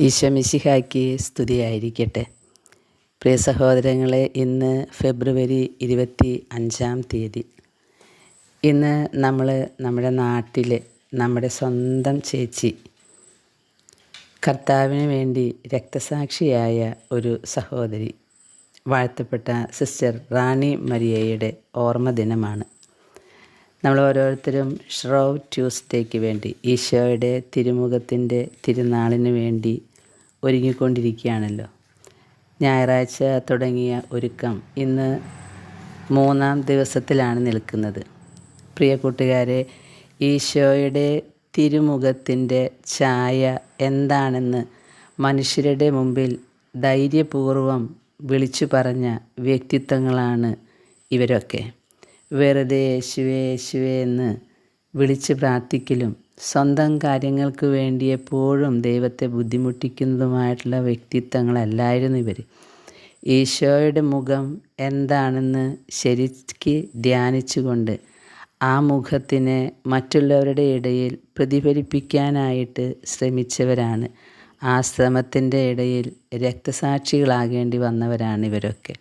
ഈശോമിശിഹായ്ക്ക് സ്തുതിയായിരിക്കട്ടെ. പ്രിയ സഹോദരങ്ങളെ ഇന്ന് ഫെബ്രുവരി ഇരുപത്തി അഞ്ചാം തീയതി. ഇന്ന് നമ്മൾ നമ്മുടെ നാട്ടിൽ നമ്മുടെ സ്വന്തം ചേച്ചി കർത്താവിന് വേണ്ടി രക്തസാക്ഷിയായ ഒരു സഹോദരി വാഴ്ത്തപ്പെട്ട സിസ്റ്റർ റാണി മരിയയുടെ ഓർമ്മ ദിനമാണ് നമ്മൾ ഓരോരുത്തരും ഷ്രോവ് ട്യൂസ്ഡേക്ക് വേണ്ടി ഈശോയുടെ തിരുമുഖത്തിന്റെ തിരുനാളിന് വേണ്ടി ഒരുങ്ങിക്കൊണ്ടിരിക്കുകയാണല്ലോ. ഞായറാഴ്ച തുടങ്ങിയ ഒരുക്കം ഇന്ന് മൂന്നാം ദിവസത്തിലാണ് നിൽക്കുന്നത്. പ്രിയ കൂട്ടുകാരെ ഈശോയുടെ തിരുമുഖത്തിന്റെ ഛായ എന്താണെന്ന് മനുഷ്യരുടെ മുമ്പിൽ ധൈര്യപൂർവം വിളിച്ചു പറഞ്ഞ വ്യക്തിത്വങ്ങളാണ് ഇവരൊക്കെ. വെറുതെ യേശുവേ യേശുവേ എന്ന് വിളിച്ച് പ്രാർത്ഥിക്കലും സ്വന്തം കാര്യങ്ങൾക്ക് വേണ്ടി എപ്പോഴും ദൈവത്തെ ബുദ്ധിമുട്ടിക്കുന്നതുമായിട്ടുള്ള വ്യക്തിത്വങ്ങളല്ലായിരുന്നു ഇവർ. ഈശോയുടെ മുഖം എന്താണെന്ന് ശരിക്ക് ധ്യാനിച്ചുകൊണ്ട് ആ മുഖത്തിനെ മറ്റുള്ളവരുടെ ഇടയിൽ പ്രതിഫലിപ്പിക്കാനായിട്ട് ശ്രമിച്ചവരാണ്. ആ ശ്രമത്തിന്റെ ഇടയിൽ രക്തസാക്ഷികളാകേണ്ടി വന്നവരാണ് ഇവരൊക്കെ.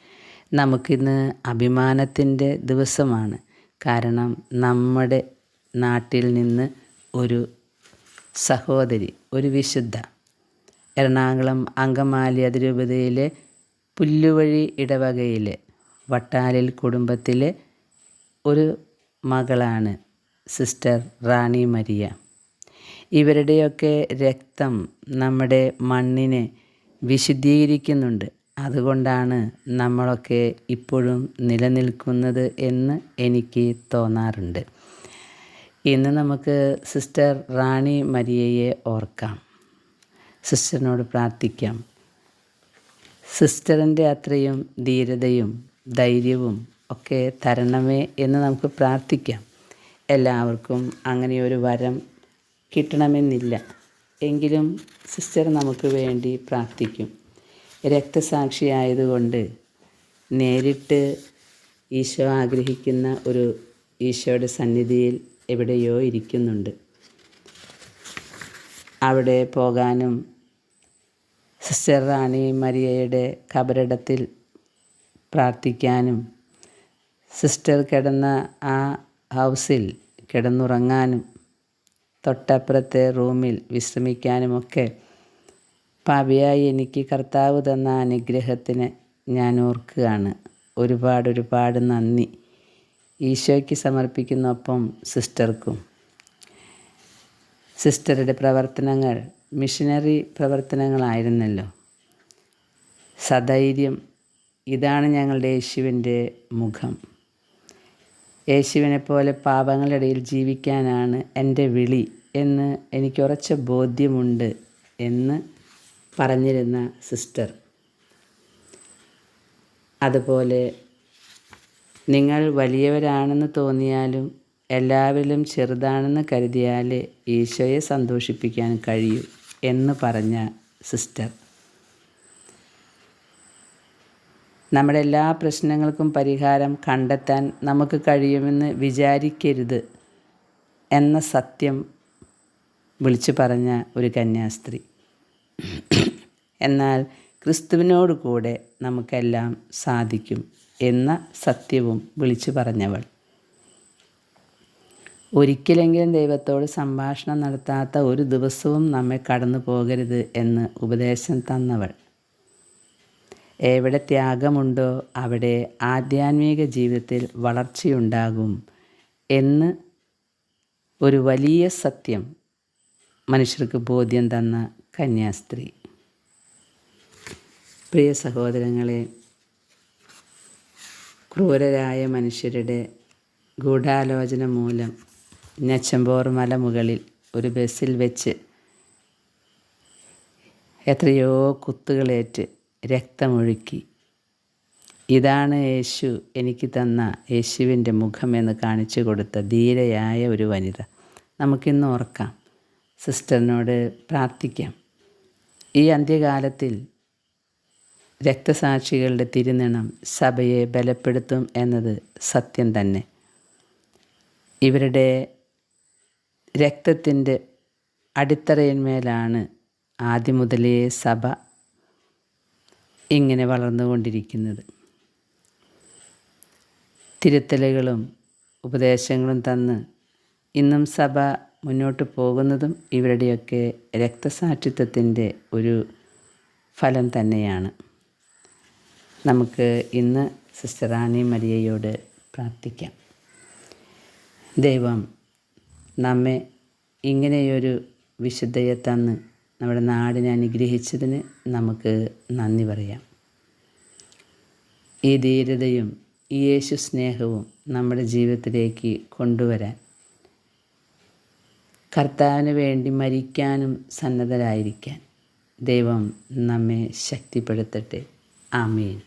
നമുക്കിന്ന് അഭിമാനത്തിന്റെ ദിവസമാണ്. കാരണം നമ്മുടെ നാട്ടിൽ നിന്ന് ഒരു സഹോദരി ഒരു വിശുദ്ധ എറണാകുളം അങ്കമാലി അതിരൂപതയിലെ പുല്ലുവഴി ഇടവകയിലെ വട്ടാലിൽ കുടുംബത്തിലെ ഒരു മകളാണ് സിസ്റ്റർ റാണി മരിയ. ഇവരുടെയൊക്കെ രക്തം നമ്മുടെ മണ്ണിനെ വിശുദ്ധീകരിക്കുന്നുണ്ട്. അതുകൊണ്ടാണ് നമ്മളൊക്കെ ഇപ്പോഴും നിലനിൽക്കുന്നത് എന്ന് എനിക്ക് തോന്നാറുണ്ട്. ഇന്ന് നമുക്ക് സിസ്റ്റർ റാണി മരിയയെ ഓർക്കാം. സിസ്റ്ററിനോട് പ്രാർത്ഥിക്കാം. സിസ്റ്ററിന്റെ അത്രയും ധീരതയും ധൈര്യവും ഒക്കെ തരണമേ എന്ന് നമുക്ക് പ്രാർത്ഥിക്കാം. എല്ലാവർക്കും അങ്ങനെ ഒരു വരം കിട്ടണമെന്നില്ല. എങ്കിലും സിസ്റ്റർ നമുക്ക് വേണ്ടി പ്രാർത്ഥിക്കും. രക്തസാക്ഷിയായതുകൊണ്ട് നേരിട്ട് ഈശോ ആഗ്രഹിക്കുന്ന ഒരു ഈശോയുടെ സന്നിധിയിൽ എവിടെയോ ഇരിക്കുന്നുണ്ട്. അവിടെ പോകാനും സിസ്റ്റർ റാണി മരിയയുടെ കബറിടത്തിൽ പ്രാർത്ഥിക്കാനും സിസ്റ്റർ കിടന്ന ആ ഹൗസിൽ കിടന്നുറങ്ങാനും തൊട്ടപ്പുറത്തെ റൂമിൽ വിശ്രമിക്കാനുമൊക്കെ പാപിയായി എനിക്ക് കർത്താവ് തന്ന അനുഗ്രഹത്തിന് ഞാൻ ഓർക്കുകയാണ്. ഒരുപാട് ഒരുപാട് നന്ദി ഈശോയ്ക്ക് സമർപ്പിക്കുന്നൊപ്പം സിസ്റ്റർക്കും. സിസ്റ്ററുടെ പ്രവർത്തനങ്ങൾ മിഷനറി പ്രവർത്തനങ്ങളായിരുന്നല്ലോ. സധൈര്യം ഇതാണ് ഞങ്ങളുടെ യേശുവിന്റെ മുഖം. യേശുവിനെ പോലെ പാപങ്ങളിടയിൽ ജീവിക്കാനാണ് എന്റെ വിളി എന്ന് എനിക്ക് ഉറച്ച ബോധ്യമുണ്ട് എന്ന് പറഞ്ഞിരുന്ന സിസ്റ്റർ. അതുപോലെ നിങ്ങൾ വലിയവരാണെന്ന് തോന്നിയാലും എല്ലാവരിലും ചെറുതാണെന്ന് കരുതിയാൽ ഈശോയെ സന്തോഷിപ്പിക്കാൻ കഴിയൂ എന്ന് പറഞ്ഞ സിസ്റ്റർ. നമ്മുടെ എല്ലാ പ്രശ്നങ്ങൾക്കും പരിഹാരം കണ്ടെത്താൻ നമുക്ക് കഴിയുമെന്ന് വിചാരിക്കരുത് എന്ന സത്യം വിളിച്ചു പറഞ്ഞ ഒരു കന്യാസ്ത്രീ. എന്നാൽ ക്രിസ്തുവിനോട് കൂടെ നമുക്കെല്ലാം സാധിക്കും എന്ന സത്യവും വിളിച്ചു പറഞ്ഞവൾ. ഒരിക്കലെങ്കിലും ദൈവത്തോട് സംഭാഷണം നടത്താത്ത ഒരു ദിവസവും നമ്മെ കടന്നു പോകരുത് എന്ന് ഉപദേശം തന്നവൾ. എവിടെ ത്യാഗമുണ്ടോ അവിടെ ആധ്യാത്മിക ജീവിതത്തിൽ വളർച്ചയുണ്ടാകും എന്ന് ഒരു വലിയ സത്യം മനുഷ്യർക്ക് ബോധ്യം തന്ന കന്യാസ്ത്രീ. പ്രിയ സഹോദരങ്ങളെ ക്രൂരരായ മനുഷ്യരുടെ ഗൂഢാലോചന മൂലം ഞച്ചമ്പോർ മലമുകളിൽ ഒരു ബസ്സിൽ വെച്ച് എത്രയോ കുത്തുകളേറ്റ് രക്തമൊഴുക്കി. ഇതാണ് യേശു എനിക്ക് തന്ന യേശുവിന്റെ എന്ന് കാണിച്ചു കൊടുത്ത ധീരയായ ഒരു വനിത. നമുക്കിന്ന് ഓർക്കാം. സിസ്റ്ററിനോട് പ്രാർത്ഥിക്കാം. ഈ അന്ത്യകാലത്തിൽ രക്തസാക്ഷികളുടെ തിരുനിണം സഭയെ ബലപ്പെടുത്തും എന്നത് സത്യം തന്നെ. ഇവരുടെ രക്തത്തിന്റെ അടിത്തറയിന്മേലാണ് ആദ്യം മുതലേ സഭ ഇങ്ങനെ വളർന്നുകൊണ്ടിരിക്കുന്നത്. തിരുത്തലുകളും ഉപദേശങ്ങളും തന്ന് ഇന്നും സഭ മുന്നോട്ട് പോകുന്നതും ഇവരുടെയൊക്കെ രക്തസാക്ഷിത്വത്തിന്റെ ഒരു ഫലം തന്നെയാണ്. നമുക്ക് ഇന്ന് സിസ്റ്റർ റാണി മരിയയോട് പ്രാർത്ഥിക്കാം. ദൈവം നമ്മെ ഇങ്ങനെയൊരു വിശുദ്ധയെ തന്ന് നമ്മുടെ നാടിനെ അനുഗ്രഹിച്ചതിന് നമുക്ക് നന്ദി പറയാം. ഈ ധീരതയും ഈ യേശു സ്നേഹവും നമ്മുടെ ജീവിതത്തിലേക്ക് കൊണ്ടുവരാൻ കർത്താവിന് വേണ്ടി മരിക്കാനും സന്നദ്ധരായിരിക്കാൻ ദൈവം നമ്മെ ശക്തിപ്പെടുത്തട്ടെ. ആമേൻ.